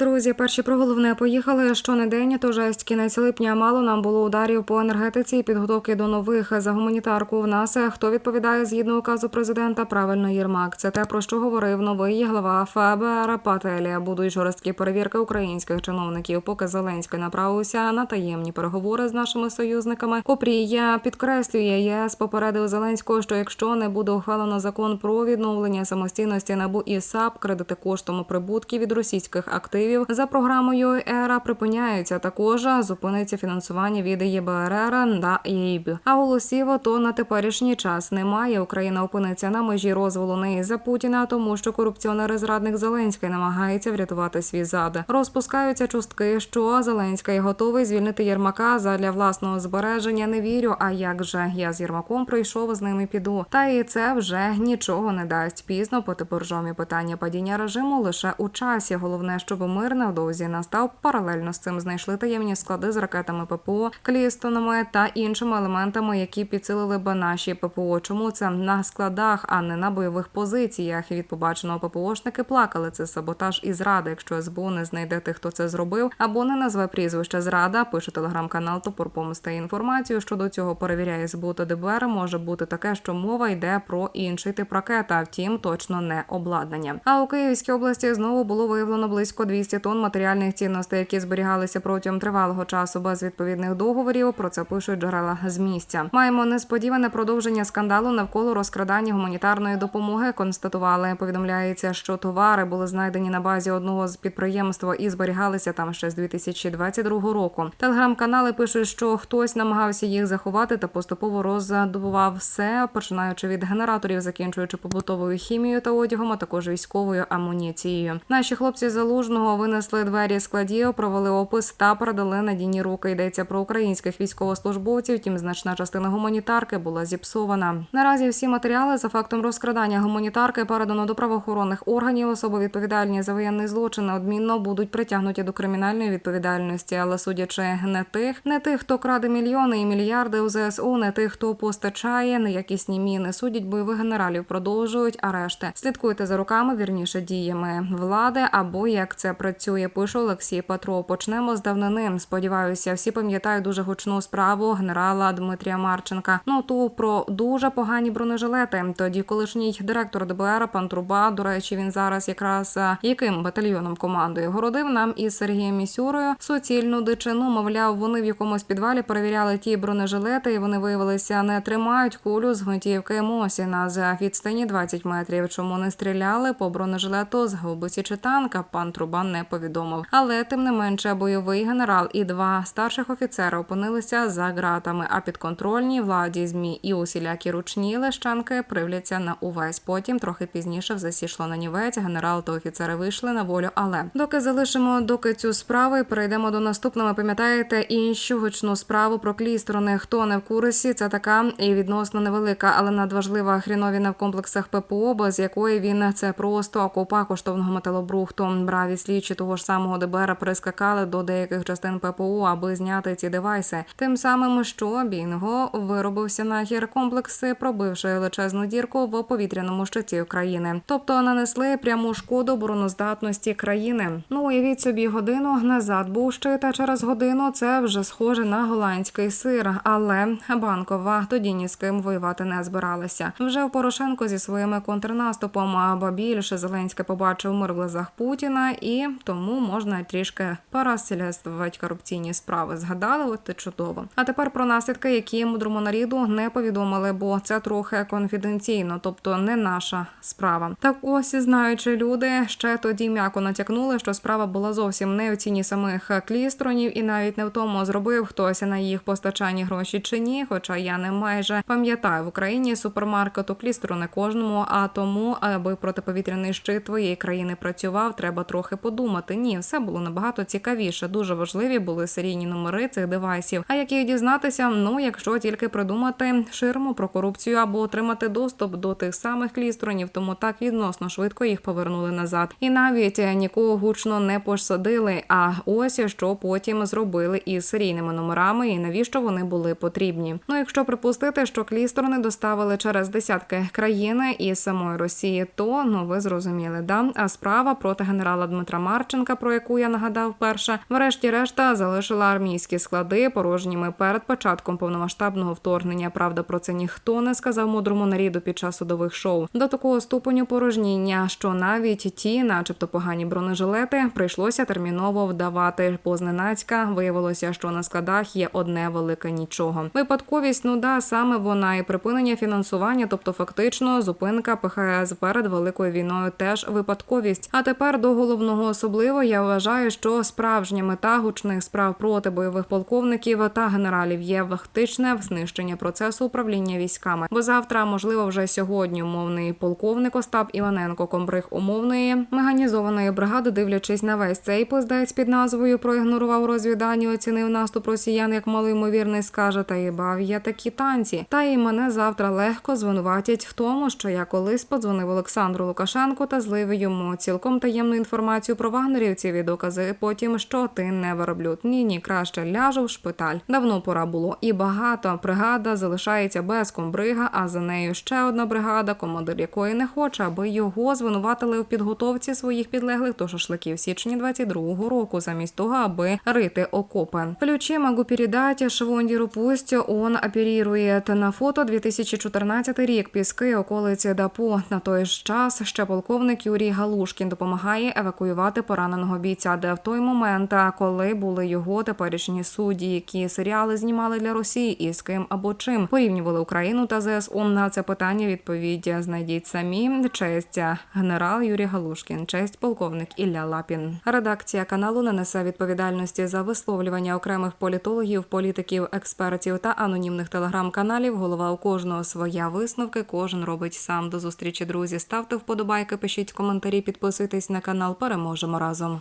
Друзі, перші про головне поїхали. Щонедень, то жесть кінець липня мало нам було ударів по енергетиці і підготовки до нових за гуманітарку. В нас хто відповідає згідно указу президента? Правильно, Єрмак. Це те про що говорив новий глава ФБР Пателія. Будуть жорсткі перевірки українських чиновників. Поки Зеленський направився на таємні переговори з нашими союзниками. Копрія підкреслює ЄС попередив Зеленського, що якщо не буде ухвалено закон про відновлення самостійності НАБУ і САП, кредити коштом прибутків від російських активів за програмою ЕРА припиняються. Також зупиниться фінансування від ЄБРР та ЄІБ. А голосів то на теперішній час немає. Україна опиниться на межі розволу неї за Путіна, тому що корупціонер і зрадник Зеленський намагається врятувати свій зад. Розпускаються чустки, що Зеленський готовий звільнити Єрмака задля власного збереження. Не вірю. А як же я з Єрмаком прийшов з ними піду? Та і це вже нічого не дасть. Пізно по тепоржомі питання падіння режиму лише у часі. Головне, щоб мир невдовзі настав. Паралельно з цим знайшли таємні склади з ракетами ППО, клістонами та іншими елементами, які підсилили б наші ППО. Чому це на складах, а не на бойових позиціях? Від побаченого ППОшники плакали. Це саботаж і зрада. Якщо СБУ не знайде тих, хто це зробив, або не назве прізвище зрада, пише телеграм-канал Топор помсти інформацію. Щодо цього перевіряє СБУ та ДБР. Може бути таке, що мова йде про інший тип ракет, а втім точно не обладнання. А у Київській області знову було виявлено близько 200 тонн матеріальних цінностей, які зберігалися протягом тривалого часу без відповідних договорів. Про це пишуть джерела з місця. Маємо несподіване продовження скандалу навколо розкрадання гуманітарної допомоги. Констатували. Повідомляється, що товари були знайдені на базі одного з підприємств і зберігалися там ще з 2022 року. Телеграм-канали пишуть, що хтось намагався їх заховати та поступово роздобував все, починаючи від генераторів, закінчуючи побутовою хімією та одягом, а також військовою амуніцією. Наші хлопці залужного винесли двері складів, провели опис та передали надійні руки. Йдеться про українських військовослужбовців. Втім, значна частина гуманітарки була зіпсована. Наразі всі матеріали за фактом розкрадання гуманітарки передано до правоохоронних органів. Особи відповідальні за воєнний злочин неодмінно будуть притягнуті до кримінальної відповідальності, але судячи не тих, не тих, хто краде мільйони і мільярди у ЗСУ, не тих, хто постачає неякісні міни. Судять бойових генералів, продовжують арешти. Слідкуйте за руками, вірніше діями влади або як це працює. Пише Олексій Петров. Почнемо з давнини. Сподіваюся, всі пам'ятають дуже гучну справу генерала Дмитрія Марченка. Ну ту про дуже погані бронежилети. Тоді колишній директор ДБР пан Труба. До речі, він зараз якраз яким батальйоном командує городив нам із Сергієм Місюрою суцільну дичину. Мовляв, вони в якомусь підвалі перевіряли ті бронежилети, і вони виявилися не тримають кулю з гвинтівки Мосіна за відстані 20 метрів. Чому не стріляли по бронежилету з гаубиці чи танка? Пан Труба не повідомив. Але тим не менше, бойовий генерал і два старших офіцери опинилися за ґратами. А підконтрольній владі змі і усілякі ручні лещанки привляться на увесь. Потім трохи пізніше все сішло на нівець. Генерал та офіцери вийшли на волю. Але доки залишимо доки цю справу і перейдемо до наступного. Пам'ятаєте іншу гучну справу про клістрони. Хто не в курсі? Це така і відносно невелика, але надважлива хріновіна в комплексах ППО, без якої він це просто окопа коштовного металобрухту. Браві слідчі того ж самого ДБР прискакали до деяких частин ППО, аби зняти ці девайси. Тим самим, що Бінго виробився нахер комплекси, пробивши величезну дірку в повітряному щиті України, тобто нанесли пряму шкоду обороноздатності країни. Ну уявіть собі годину назад був щит, а через годину це вже схоже на голландський сир. Але банкова тоді ні з ким воювати не збиралася. Вже в Порошенко зі своїми контрнаступом, або більше Зеленський побачив мир в глазах Путіна, і тому можна трішки переслідувати корупційні справи. Згадали, от чудово. А тепер про наслідки, які мудрому наріду не повідомили, бо це трохи конфіденційно, тобто не наша справа. Так ось знаючи люди ще тоді м'яко натякнули, що справа була зовсім не в ціні самих клістронів, і навіть не в тому, зробив хтось на їх постачанні гроші чи ні. Хоча я не майже пам'ятаю в Україні супермаркету клістру не кожному, а тому, аби протиповітряний щит твоєї країни працював, треба трохи подумати. Ні, все було набагато цікавіше. Дуже важливі були серійні номери цих девайсів. А як їх дізнатися? Ну, якщо тільки придумати ширму про корупцію або отримати доступ до тих самих клістронів, тому так відносно швидко їх повернули назад. І навіть нікого гучно не посадили. А ось що потім зробили із серійними номерами, і навіщо вони були потрібні. Ну, якщо припустити, що клістрони доставили через десятки країн із самої Росії, то ну ви зрозуміли, да? А справа проти генерала Дмитра Марченка, про яку я нагадав перше. Врешті-решта залишила армійські склади порожніми перед початком повномасштабного вторгнення. Правда, про це ніхто не сказав мудрому наріду під час судових шоу. До такого ступеню порожніння, що навіть ті, начебто погані бронежилети, прийшлося терміново вдавати. Позненацька виявилося, що на складах є одне велике нічого. Випадковість ну да, саме вона і припинення фінансування, тобто фактично зупинка ПХС перед великою війною, теж випадковість. А тепер до головного особливо я вважаю, що справжня мета гучних справ проти бойових полковників та генералів є фактичне знищення процесу управління військами. Бо завтра, можливо, вже сьогодні умовний полковник Остап Іваненко, комбриг умовної механізованої бригади, дивлячись на весь цей поздець під назвою проігнорував розвідання, оцінив наступ росіян як малоймовірний, скаже та їбав я такі танці. Та і мене завтра легко звинуватять в тому, що я колись подзвонив Олександру Лукашенку та злив йому цілком таємну інформацію про вагнерівців і докази. Потім що ти не верблюд. Ні, ні, краще ляжу в шпиталь. Давно пора було і багато. Бригада залишається без комбрига, а за нею ще одна бригада, командир якої не хоче, аби його звинуватили в підготовці своїх підлеглих до шашликів січні 22-го року, замість того, аби рити окопи. Ключі могу передати Швондіру пусть он оперірує на фото 2014 рік. Піски околиці Дапу. На той час ще полковник Юрій Галушкін допомагає евакуювати пораненого бійця, де в той момент, коли були його теперішні судді, які серіали знімали для Росії і з ким або чим порівнювали Україну та ЗСУ. На це питання відповідь знайдіть самі. Честь генерал Юрій Галушкін, честь полковник Ілля Лапін. Редакція каналу не несе відповідальності за висловлювання окремих політологів, політиків, експертів та анонімних телеграм-каналів. Голова у кожного своя висновки. Кожен робить сам. До зустрічі, друзі. Ставте вподобайки, пишіть коментарі, підписуйтесь на канал. Переможемо разом.